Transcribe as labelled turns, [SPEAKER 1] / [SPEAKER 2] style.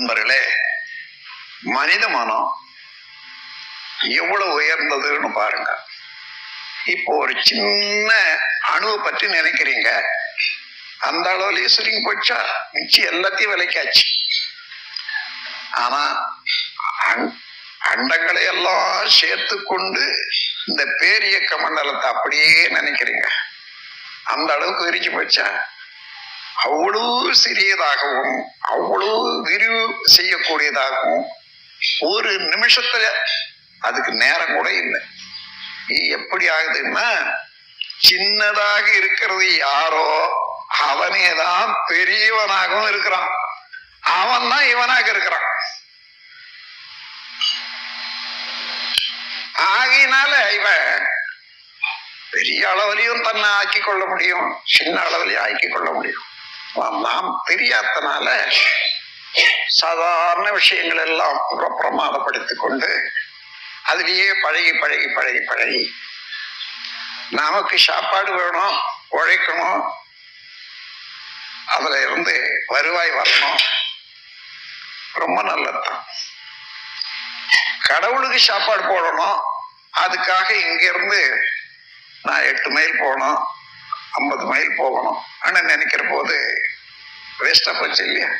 [SPEAKER 1] நண்பர்களே மனித மனம் எவ்வளவு உயர்ந்ததுன்னு பாருங்க. இப்போ ஒரு சின்ன அணுவை பற்றி நினைக்கிறீங்க. அந்த அளவுலயே சுருங்கி போச்சா? மிச்சம் எல்லாத்தையும் விலைக்காச்சு ஆனா அண்டங்களை எல்லாம் சேர்த்து கொண்டு இந்த பேரியக்க மண்டலத்தை அப்படியே நினைக்கிறீங்க. அந்த அளவுக்கு விரிச்சு போச்சா? அவ்வளவு சிறியதாகவும் அவ்வளவு விரிவு செய்யக்கூடியதாகவும் ஒரு நிமிஷத்துல அதுக்கு நேரம் கூட இல்லை. எப்படி ஆகுதுன்னா சின்னதாக இருக்கிறது யாரோ அவனே தான் பெரியவனாகவும் இருக்கிறான். அவன் தான் இவனாக இருக்கிறான். ஆகையினால இவன் பெரிய அளவிலையும் தன்னை ஆக்கி கொள்ள முடியும் சின்ன அளவிலையும் ஆக்கி கொள்ள முடியும். நாம் தெரியாதனால சாதாரண விஷயங்கள் எல்லாம் பிரமாதப்படுத்திக் கொண்டு அதுலயே பழகி பழகி பழகி பழகி. நமக்கு சாப்பாடு வேணும் உழைக்கணும். அதுல இருந்து வருவாய் வரணும். ரொம்ப நல்லதுதான். கடவுளுக்கு சாப்பாடு போடணும். அதுக்காக இங்க இருந்து நான் எட்டு மைல் போனோம் ஐம்பது மைல் போகணும். ஆனால் நினைக்கிற போது வேஸ்டாக போச்சு இல்லையா?